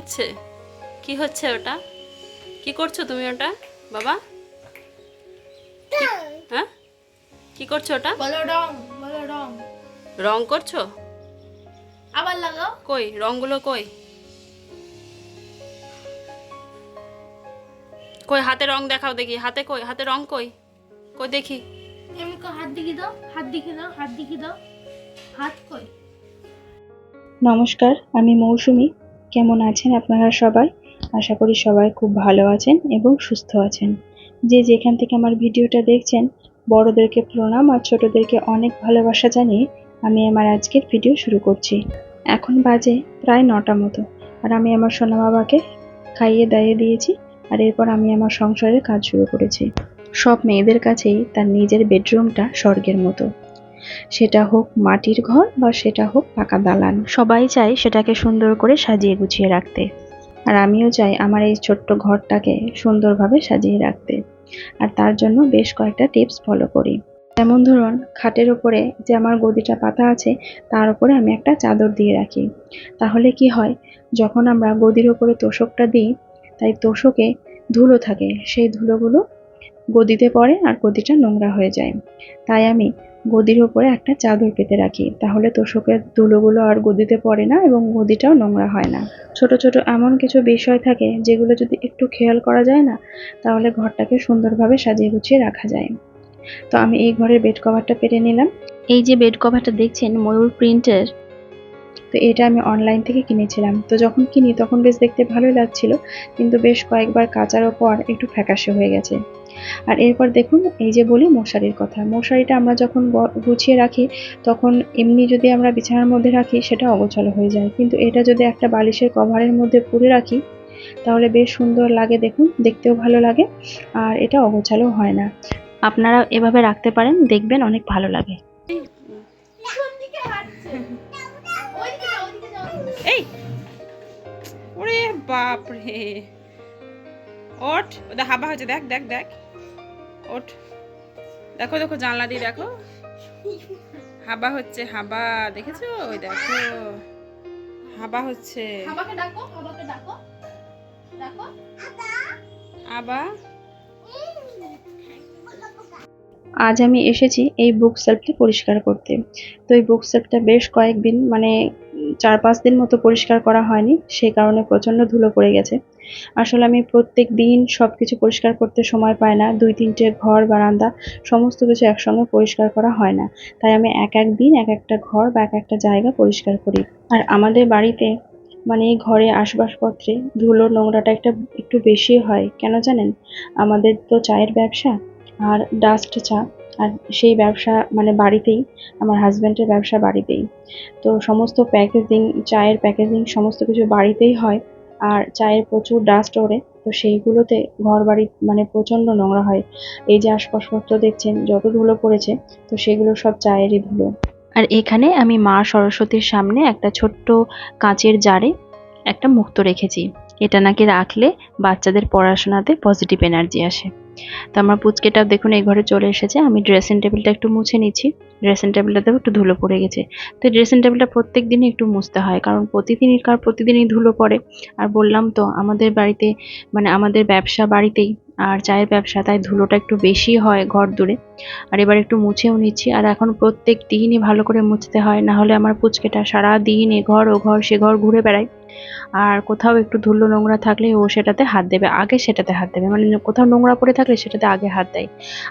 হচ্ছে? কি হচ্ছে ওটা? কি করছ তুমি ওটা বাবা? হ্যাঁ? কি করছ ওটা? বলো রং বলো রং। রং করছ? আবার লাগাও। কই? রংগুলো কই? কই হাতে রং দেখাও দেখি। হাতে কই? হাতে রং কই? কই দেখি। এমনি করে হাত দিকে দাও হাত দিকে দাও হাত দিকে দাও। হাত কই? নমস্কার আমি মৌসুমি। কেমন আছেন আপনারা সবাই? আশা করি সবাই খুব ভালো আছেন এবং সুস্থ আছেন। যে যেখান থেকে আমার ভিডিওটা দেখছেন, বড়দেরকে প্রণাম আর ছোটদেরকে অনেক ভালোবাসা জানিয়ে আমি আমার আজকের ভিডিও শুরু করছি। এখন বাজে প্রায় নটা মতো আর আমি আমার সোনা বাবাকে খাইয়ে দাইয়ে দিয়েছি আর এরপর আমি আমার সংসারের কাজ শুরু করেছি। সব মেয়েদের কাছেই তার নিজের বেডরুমটা স্বর্গের মতো। সেটা হোক মাটির ঘর বা সেটা হোক পাকা দালান। সবাই চায় সেটাকে সুন্দর করে সাজিয়ে গুছিয়ে রাখতে। আর আমিও চাই আমার এই ছোট্ট ঘরটাকে সুন্দরভাবে সাজিয়ে রাখতে। আর তার জন্য বেশ কয়েকটা টিপস ফলো করি। যেমন ধরুন, খাটের ওপরে যে আমার গদিটা পাতা আছে, তার উপরে আমি একটা চাদর দিয়ে রাখি। তাহলে কি হয়, যখন আমরা গদির ওপরে তোষকটা দিই, তাই তোষকে ধুলো থাকে। সেই ধুলোগুলো গদিতে পড়ে আর গদিটা নোংরা হয়ে যায়। তাই আমি গদির ওপরে একটা চাদর পেতে রাখি। তাহলে তোষকের ধুলোগুলো আর গদিতে পড়ে না এবং গদিটাও নোংরা হয় না। ছোট ছোট এমন কিছু বিষয় থাকে যেগুলো যদি একটু খেয়াল করা যায় না তাহলে ঘরটাকে সুন্দরভাবে সাজিয়ে গুছিয়ে রাখা যায়। তো আমি এই ঘরের বেড কভারটা পেরে নিলাম। এই যে বেড কভারটা দেখছেন ময়ূর প্রিন্টের। তো এটা আমি অনলাইন থেকে কিনেছিলাম। তো যখন কিনি তখন বেশ দেখতে ভালোই লাগছিল কিন্তু বেশ কয়েকবার কাচার পর একটু ফ্যাকাশে হয়ে গেছে। আর এরপর দেখুন, এই যে বলি মশারির কথা। মশারিটা আমরা যখন গুছিয়ে রাখি, তখন এমনি যদি আমরা বিছানার মধ্যে রাখি, সেটা অগোছালো হয়ে যায়। কিন্তু এটা যদি একটা বালিশের কভারের মধ্যে পুরে রাখি, তাহলে বেশ সুন্দর লাগে দেখুন, দেখতেও ভালো লাগে, আর এটা অগোছালো হয় না। আপনারা এভাবে রাখতে পারেন, দেখবেন অনেক ভালো লাগে। এই, ওরে বাপ রে ওঠ ওদের হাবা হচ্ছে দেখ দেখ দেখ। ওঠ। দেখো দেখো জানলা দিয়ে দেখো। হাবা হচ্ছে হাবা দেখেছ? ওই দেখো। হাবা হচ্ছে। হাবাকে ডাকো হাবাকে ডাকো। ডাকো। আবা। আজ আমি এসেছি এই বুক সেলফটা পরিষ্কার করতে। তো এই বুক সেলফটা বেশ কয়েকদিন মানে চার পাঁচ দিন মতো পরিষ্কার করা হয়নি সেই কারণে প্রচণ্ড ধুলো পড়ে গেছে। আসলে আমি প্রত্যেক দিন সব কিছু পরিষ্কার করতে সময় পাই না, দুই তিনটে ঘর, বারান্দা, সমস্ত কিছু একসঙ্গে পরিষ্কার করা হয় না। তাই আমি এক এক দিন, এক একটা ঘর বা এক একটা জায়গা পরিষ্কার করি। আর আমাদের বাড়িতে মানে ঘরে আসবাবপত্রে ধুলো নোংরাটা একটা একটু বেশি হয়, কেন জানেন? আমাদের তো চায়ের ব্যবসা আর ডাস্ট চা, আর সেই ব্যবসা মানে বাড়িতেই, আমার হাজব্যান্ডের ব্যবসা বাড়িতেই। তো সমস্ত প্যাকেজিং চায়ের প্যাকেজিং সমস্ত কিছু বাড়িতেই হয়, আর চায়ের প্রচুর ডাস্ট ওড়ে, তো সেইগুলোতে ঘর বাড়ি মানে প্রচণ্ড নোংরা হয়। এই যে আসবাবপত্র দেখছেন, যত ধুলো পড়েছে, তো সেগুলো সব চায়েরই ধুলো। আর এখানে আমি মা সরস্বতীর সামনে একটা ছোট্ট কাঁচের জারে একটা মুক্ত রেখেছি। এটা নাকি রাখলে বাচ্চাদের পড়াশোনাতে পজিটিভ এনার্জি আসে। তো আমার পুচকেটাও দেখুন এই ঘরে চলে এসেছে। আমি ড্রেসিং টেবিলটা একটু মুছে নিচ্ছি। ড্রেসিং টেবিলটাতেও একটু ধুলো পড়ে গেছে। তো ড্রেসিং টেবিলটা প্রত্যেক দিনই একটু মুছতে হয়, কারণ প্রতিদিনই কার প্রতিদিনই ধুলো পড়ে। আর বললাম তো, আমাদের বাড়িতে মানে আমাদের ব্যবসা বাড়িতেই আর চায়ের ব্যবসা, তাই ধুলোটা একটু বেশি হয় ঘর দূরে। আর এবার একটু মুছেও নিচ্ছি। আর এখন প্রত্যেক দিনই ভালো করে মুছতে হয়। না হলে আমার পুচকেটা সারা দিন এ ঘর ও ঘর সে ঘর ঘুরে বেড়ায়। আর কোথাও একটু ধুলো নোংরা থাকলে ও সেটাতে হাত দেবে, আগে সেটাতে হাত দেবে। মানে কোথাও নোংরা পড়ে থাকলে সেটাতে আগে হাত দেয়।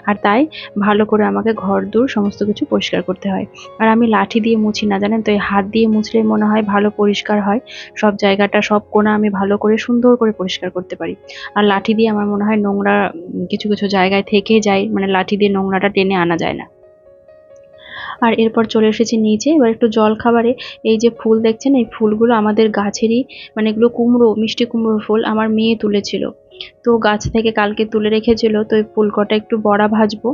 আর তাই ভালো করে আমাকে ঘর দূর সমস্ত কিছু পরিষ্কার করতে হয়। আর আমি লাঠি দিয়ে মুছি না, জানেন তো, এই হাত দিয়ে মুছলে মনে হয় ভালো পরিষ্কার হয়। সব জায়গাটা, সব কোণা আমি ভালো করে, সুন্দর করে পরিষ্কার করতে পারি। আর লাঠি দিয়ে আমার মনে হয় নোংরা কিছু কিছু জায়গায় থেকে যায়। মানে লাঠি দিয়ে নোংরাটা টেনে আনা যায় না। আর এরপর চলে এসেছি নিচে। এবার একটু জল খাবারে। এই যে ফুল দেখছেন, এই ফুলগুলো আমাদের গাছেরই মানে এগুলো কুমড়ো, মিষ্টি কুমড়োর ফুল আমার মেয়ে তুলেছিল। তো গাছ থেকে কালকে তুলে রেখেছিল, তো এই ফুল কটা একটু বড়া ভাজবো।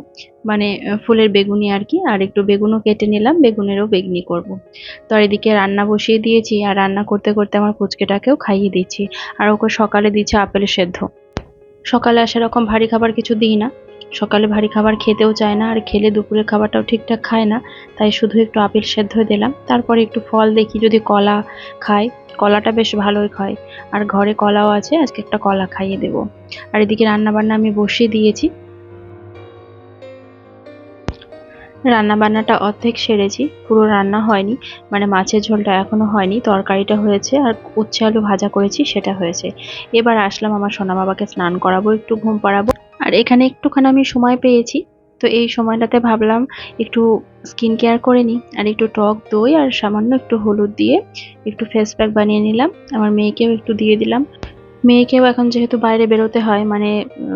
মানে ফুলের বেগুনি আর কি। আর একটু বেগুনও কেটে নিলাম, বেগুনেরও বেগনি করব। তো আর এদিকে রান্না বসিয়ে দিয়েছি, আর রান্না করতে করতে আমার পুচকেটাকেও খাইয়ে দিচ্ছি। আর ওকে সকালে দিচ্ছে আপেল সেদ্ধ। সকালে আর সেরকম ভারী খাবার কিছু দিই না। সকালে ভারী খাবার খেতেও চায় না, আর খেলে দুপুরের খাবারটাও ঠিকঠাক খায় না, তাই শুধু একটু আপেল সেদ্ধ দিলাম। তারপরে একটু ফল দেখি, যদি কলা খায় কলাটা বেশ ভালোই খায়। আর ঘরে কলাও আছে, আজকে একটা কলা খাইয়ে দেবো। আর এদিকে রান্না বান্না আমি বসিয়ে দিয়েছি। রান্না বান্নাটা অর্ধেক সেরেছি, পুরো রান্না হয়নি মানে মাছের ঝোলটা এখনও হয়নি, তরকারিটা হয়েছে, আর উচ্ছে আলু ভাজা করেছি, সেটা হয়েছে। এবার আসলাম আমার সোনা বাবাকে স্নান করাবো, একটু ঘুম পাড়াবো। আর এখানে একটুখানি আমি সময় পেয়েছি, তো এই সময়টাতে ভাবলাম একটু স্কিন কেয়ার করে নিই আর একটু টক দই আর সামান্য একটু হলুদ দিয়ে একটু ফেস প্যাক বানিয়ে নিলাম। আমার মেয়েকেও একটু দিয়ে দিলাম। মেয়েকেও এখন যেহেতু বাইরে বেরোতে হয় মানে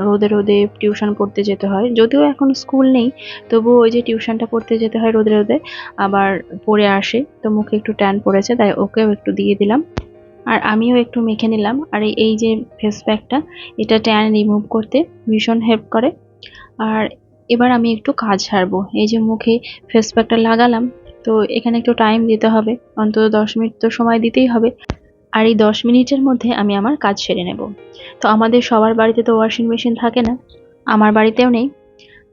রোদে রোদে টিউশন পড়তে যেতে হয়, যদিও এখন স্কুল নেই, তবুও ওই যে টিউশনটা পড়তে যেতে হয় রোদে রোদে, আবার পড়ে আসে, তো মুখে একটু ট্যান পড়েছে, তাই ওকেও একটু দিয়ে দিলাম। আর আমিও একটু মেখে নিলাম। আর এই- যে ফেস প্যাকটা এটা ট্যান রিমুভ করতে ভীষণ হেল্প করে। আর এবার আমি একটু কাজ ছাড়বো এই যে মুখে ফেস প্যাকটা লাগালাম, তো এখানে একটু টাইম দিতে হবে। অন্তত দশ মিনিট তো সময় দিতেই হবে। আর এই দশ মিনিটের মধ্যে আমি আমার কাজ সেরে নেব। তো আমাদের সবার বাড়িতে তো ওয়াশিং মেশিন থাকে না, আমার বাড়িতেও নেই।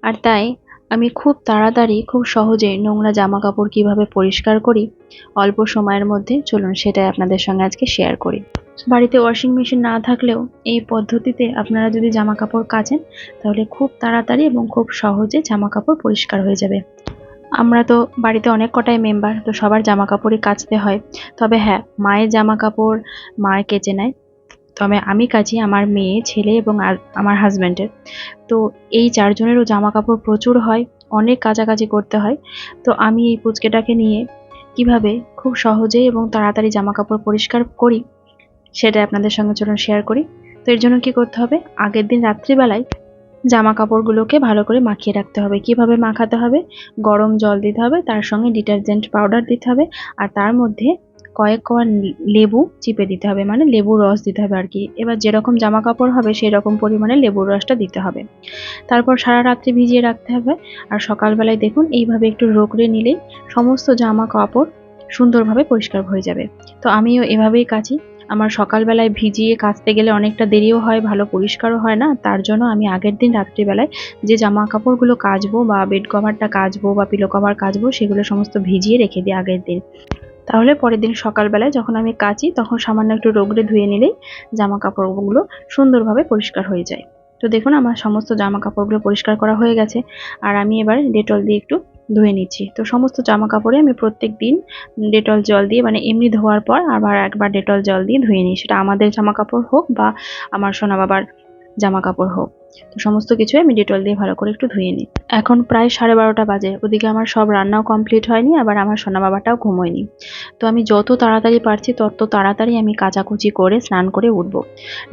আর তাই আমি খুব তাড়াতাড়ি, খুব সহজে নোংরা জামা কাপড় কীভাবে পরিষ্কার করি, অল্প সময়ের মধ্যে চলুন সেটাই আপনাদের সঙ্গে আজকে শেয়ার করি। বাড়িতে ওয়াশিং মেশিন না থাকলেও এই পদ্ধতিতে আপনারা যদি জামা কাপড় কাচেন, তাহলে খুব তাড়াতাড়ি এবং খুব সহজে জামা কাপড় পরিষ্কার হয়ে যাবে। আমরা তো বাড়িতে অনেক কটাই মেম্বার তো সবার জামা কাপড়ই কাচতে হয়। তবে হ্যাঁ মায়ের জামা কাপড় মায়ের কেচে নেয় তবে আমি কাচি আমার মেয়ে, ছেলে এবং আমার হাজব্যান্ডের তো এই চারজনেরও জামা কাপড় প্রচুর হয়, অনেক কাচাকাচি করতে হয়। তো আমি এই পুচকেটাকে নিয়ে কীভাবে খুব সহজেই এবং তাড়াতাড়ি জামা কাপড় পরিষ্কার করি সেটা আপনাদের সঙ্গে চলুন শেয়ার করি। তো এর জন্য কি করতে হবে? আগের দিন রাত্রিবেলায় জামা কাপড়গুলোকে ভালো করে মাখিয়ে রাখতে হবে। কীভাবে মাখাতে হবে? গরম জল দিতে হবে, তার সঙ্গে ডিটারজেন্ট পাউডার দিতে হবে, আর তার মধ্যে কয়েক কোয়া লেবু চিপে দিতে হবে মানে লেবুর রস দিতে হবে আর কি এবার যেরকম জামা কাপড় হবে সেই রকম পরিমাণে লেবুর রসটা দিতে হবে। তারপর সারা রাত্রি ভিজিয়ে রাখতে হবে। আর সকালবেলায় দেখুন, এইভাবে একটু রোগড়ে নিলেই সমস্ত জামা কাপড় সুন্দরভাবে পরিষ্কার হয়ে যাবে। তো আমিও এভাবেই কাচি। আমার সকালবেলায় ভিজিয়ে কাচতে গেলে অনেকটা দেরিও হয়, ভালো পরিষ্কারও হয় না। তার জন্য আমি আগের দিন রাত্রিবেলায় যে জামা কাপড়গুলো কাচবো বা বেড কভারটা কাচবো বা পিলো কভার কাচবো, সেগুলো সমস্ত ভিজিয়ে রেখে দিই আগের দিন। তাহলে পরের দিন সকালবেলায় যখন আমি কাচি, তখন সামান্য একটু রোগড়ে ধুয়ে নিলেই জামা কাপড়গুলো সুন্দরভাবে পরিষ্কার হয়ে যায়। তো দেখুন, আমার সমস্ত জামা কাপড়গুলো পরিষ্কার করা হয়ে গেছে। আর আমি এবার ডেটল দিয়ে একটু ধুয়ে নিচ্ছি। তো সমস্ত জামা কাপড়ে আমি প্রত্যেক দিন ডেটল জল দিয়ে মানে এমনি ধোয়ার পর আবার একবার ডেটল জল দিয়ে ধুয়ে নিই। সেটা আমাদের জামা কাপড় হোক বা আমার সোনা বাবার জামা কাপড় হোক। তো সমস্ত কিছুই আমি ডেটল দিয়ে ভালো করে একটু ধুয়ে নিই। এখন প্রায় সাড়ে বারোটা বাজে, ওদিকে আমার সব রান্নাও কমপ্লিট হয়নি, আবার আমার সোনা বাবাটাও ঘুমোয়নি। তো আমি যত তাড়াতাড়ি পারছি, তত তাড়াতাড়ি আমি কাচাকুচি করে স্নান করে উঠবো।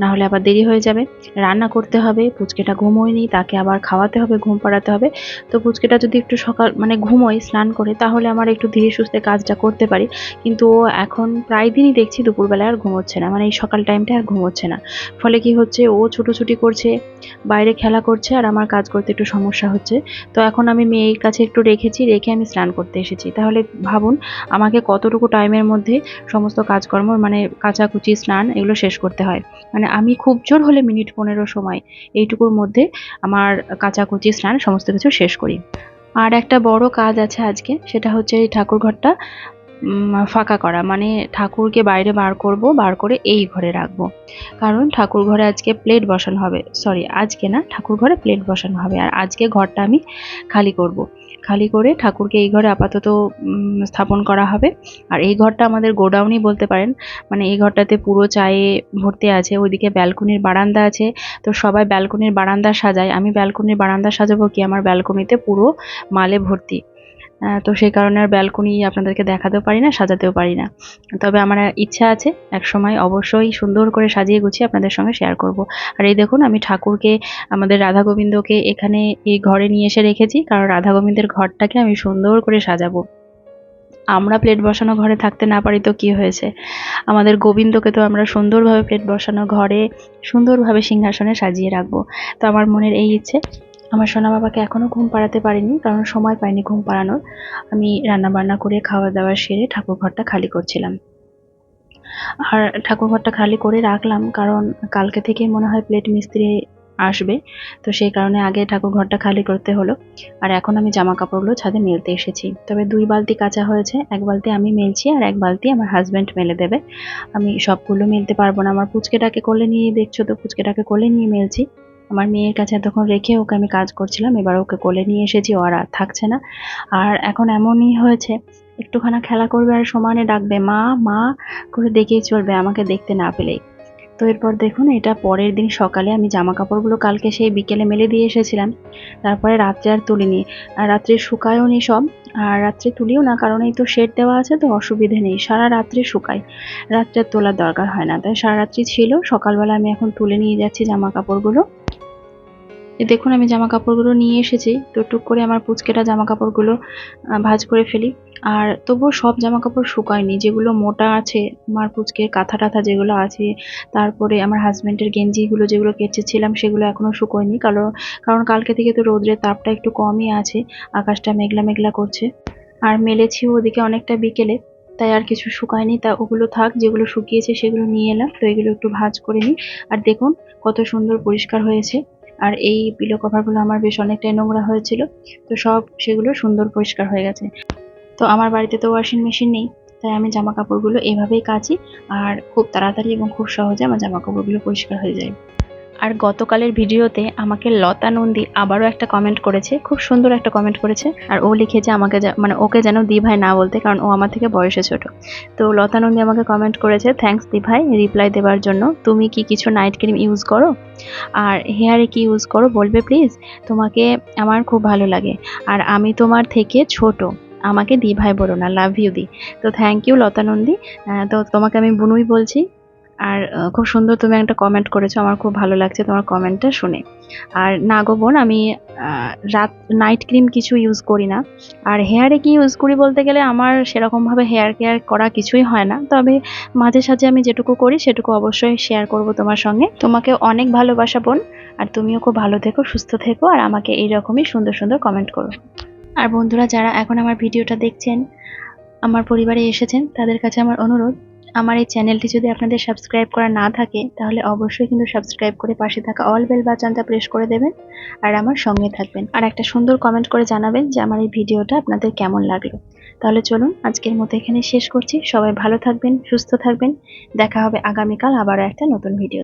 না হলে আবার দেরি হয়ে যাবে। রান্না করতে হবে, পুচকেটা ঘুমোয়নি, তাকে আবার খাওয়াতে হবে, ঘুম পাড়াতে হবে। তো পুচকেটা যদি একটু সকাল মানে ঘুমোয় স্নান করে, তাহলে আমার একটু ধীরে সুস্থে কাজটা করতে পারি। কিন্তু ও এখন প্রায় দিনই দেখছি দুপুরবেলায় আর ঘুমোচ্ছে না মানে এই সকাল টাইমটা আর ঘুমোচ্ছে না। ফলে কি হচ্ছে, ও ছুটোছুটি করছে বাইরে খেলা করছে আর আমার কাজ করতে একটু সমস্যা হচ্ছে। তো এখন আমি মেয়ের কাছে একটু রেখেছি রেখে আমি স্নান করতে এসেছি। তাহলে ভাবুন আমাকে কতটুকু টাইমের মধ্যে সমস্ত কাজকর্ম মানে কাচাকুচি স্নান এগুলো শেষ করতে হয়। মানে আমি খুব জোর হলে মিনিট পনেরো সময় এইটুকুর মধ্যে আমার কাচাকুচি স্নান সমস্ত কিছু শেষ করি। আর একটা বড় কাজ আছে আজকে সেটা হচ্ছে এই ঠাকুর ঘরটা উম, ফাঁকা করা। মানে ঠাকুরকে বাইরে বার করব, বার করে এই ঘরে রাখব। কারণ ঠাকুর ঘরে আজকে প্লেট বসানো হবে। সরি আজকে না, ঠাকুর ঘরে প্লেট বসানো হবে। আর আজকে ঘরটা আমি খালি করব। খালি করে ঠাকুরকে এই ঘরে আপাতত স্থাপন করা হবে। আর এই ঘরটা আমাদের গোডাউনই বলতে পারেন। মানে এই ঘরটাতে পুরো চায়ে ভর্তি আছে। ওইদিকে ব্যালকনির বারান্দা আছে। তো সবাই ব্যালকনির বারান্দা সাজায়। আমি ব্যালকনির বারান্দা সাজাবো কি? আমার ব্যালকনিতে পুরো মালে ভর্তি। তো সেই কারণে আর ব্যালকনি আপনাদেরকে দেখাতেও পারি না, সাজাতেও পারি না। তবে আমার ইচ্ছা আছে এক সময় অবশ্যই সুন্দর করে সাজিয়ে গুছিয়ে আপনাদের সঙ্গে শেয়ার করব। আর এই দেখুন, আমি ঠাকুরকে, আমাদের রাধা গোবিন্দকে এখানে এই ঘরে নিয়ে এসে রেখেছি, কারণ রাধা গোবিন্দের ঘরটাকে আমি সুন্দর করে সাজাবো। আমরা প্লেট বসানো ঘরে থাকতে না পারি তো কি হয়েছে? আমাদের গোবিন্দকে তো আমরা সুন্দরভাবে প্লেট বসানো ঘরে সুন্দরভাবে সিংহাসনে সাজিয়ে রাখব। তো আমার মনের এই ইচ্ছে। আমার সোনা বাবাকে এখনও ঘুম পাড়াতে পারিনি, কারণ সময় পাইনি ঘুম পাড়ানোর। আমি রান্না বান্না করে খাওয়া দাওয়া সেরে ঠাকুর ঘরটা খালি করছিলাম। আর ঠাকুর ঘরটা খালি করে রাখলাম, কারণ কালকে থেকে মনে হয় প্লেট মিস্ত্রি আসবে, তো সেই কারণে আগে ঠাকুর ঘরটা খালি করতে হলো। আর এখন আমি জামা কাপড়গুলো ছাদে মেলতে এসেছি। তবে দুই বালতি কাঁচা হয়েছে, এক বালতি আমি মেলছি আর এক বালতি আমার হাজব্যান্ড মেলে দেবে। আমি সবগুলো মেলতে পারব না, আমার পুচকেটাকে কোলে নিয়ে, দেখছ তো, পুচকেটাকে কোলে নিয়ে মেলছি। আমার মেয়ের কাছে এতক্ষণ রেখে ওকে আমি কাজ করছিলাম, এবার ওকে কোলে নিয়ে এসেছি ও আর থাকছে না। আর এখন এমনই হয়েছে, একটুখানা খেলা করবে আর সমানে ডাকবে, মা মা, করে দেখেই চলবে, আমাকে দেখতে না পেলেই। তো এরপর দেখুন, এটা পরের দিন সকালে আমি জামা কাপড়গুলো কালকে সেই বিকেলে মেলে দিয়ে এসেছিলাম। তারপরে রাত্রে আর তুলিনি। আর রাত্রে শুকায়ও নি সব, আর রাত্রে তুলিও না, কারণ এই তো শেড দেওয়া আছে তো, অসুবিধে নেই। সারা রাত্রে শুকায়। রাত্রে তোলার দরকার হয় না। তাই সারা রাত্রি ছিল, সকালবেলা আমি এখন তুলে নিয়ে যাচ্ছি জামা কাপড়গুলো দেখুন, আমি জামা কাপড়গুলো নিয়ে এসেছি। তো টুক করে আমার পুচকেটা জামা কাপড়গুলো ভাজ করে ফেলি। আর তবুও সব জামা কাপড় শুকায়নি। যেগুলো মোটা আছে, আমার পুচকের কাঁথা টাথা যেগুলো আছে, তারপরে আমার হাজব্যান্ডের গেঞ্জিগুলো যেগুলো কেচেছিলাম, সেগুলো এখনও শুকোয়নি। কারণ কারণ কালকে থেকে তো রোদ্রের তাপটা একটু কমই আছে। আকাশটা মেঘলা মেঘলা করছে। আর মেলেছিও ওদিকে অনেকটা বিকেলে, তাই আর কিছু শুকায়নি। তা ওগুলো থাক, যেগুলো শুকিয়েছে সেগুলো নিয়ে এলাম। তো এগুলো একটু ভাজ করে নিই। আর দেখুন, কত সুন্দর পরিষ্কার হয়েছে। আর এই পিলো কভারগুলো আমার বেশ অনেকটাই নোংরা হয়েছিল। তো সব সেগুলো সুন্দর পরিষ্কার হয়ে গেছে। তো আমার বাড়িতে তো ওয়াশিং মেশিন নেই, তাই আমি জামা কাপড়গুলো এভাবেই কাচি আর খুব তাড়াতাড়ি এবং খুব সহজে আমার জামা কাপড়গুলো পরিষ্কার হয়ে যায়। আর গতকালের ভিডিওতে আমাকে লতা নন্দী আবারও একটা কমেন্ট করেছে, খুব সুন্দর একটা কমেন্ট করেছে, আর ও লিখেছে আমাকে মানে ওকে যেন দি ভাই না বলতে, কারণ ও আমার থেকে বয়সে ছোট। তো লতা নন্দী আমাকে কমেন্ট করেছে থ্যাঙ্কস দি ভাই রিপ্লাই দেওয়ার জন্য। তুমি কি কিছু নাইট ক্রিম ইউজ করো? আর হেয়ারে কি ইউজ করো বলবে প্লিজ তোমাকে আমার খুব ভালো লাগে, আর আমি তোমার থেকে ছোট। আমাকে দি ভাই বলো না লাভ ইউ দি। তো থ্যাংক ইউ লতা নন্দী। তো তোমাকে আমি বুনুই বলছি আর খুব সুন্দর তুমি একটা কমেন্ট করেছ, আমার খুব ভালো লাগছে তোমার কমেন্টটা শুনে। আর না গো বোন, আমি রাত নাইট ক্রিম কিছু ইউজ করি না। আর হেয়ারে কি ইউজ করি বলতে গেলে আমার সেরকমভাবে হেয়ার কেয়ার করা কিছুই হয় না। তবে মাঝে সাঝে আমি যেটুকু করি সেটুকু অবশ্যই শেয়ার করব তোমার সঙ্গে। তোমাকে অনেক ভালোবাসা বোন, আর তুমিও খুব ভালো থেকো, সুস্থ থেকো, আর আমাকে এইরকমই সুন্দর সুন্দর কমেন্ট করো। আর বন্ধুরা, যারা এখন আমার ভিডিওটা দেখছেন, আমার পরিবারে এসেছেন, তাদের কাছে আমার অনুরোধ আমার এই চ্যানেলটি যদি আপনাদের সাবস্ক্রাইব করা না থাকে, তাহলে অবশ্যই কিন্তু সাবস্ক্রাইব করে পাশে থাকা অল বেল বাটনটা প্রেস করে দেবেন আর আমার সঙ্গে থাকবেন। আর একটা সুন্দর কমেন্ট করে জানাবেন যে আমার এই ভিডিওটা আপনাদের কেমন লাগল। তাহলে চলুন, আজকের মতো এখানে শেষ করছি। সবাই ভালো থাকবেন, সুস্থ থাকবেন। দেখা হবে আগামীকাল আবারও একটা নতুন ভিডিও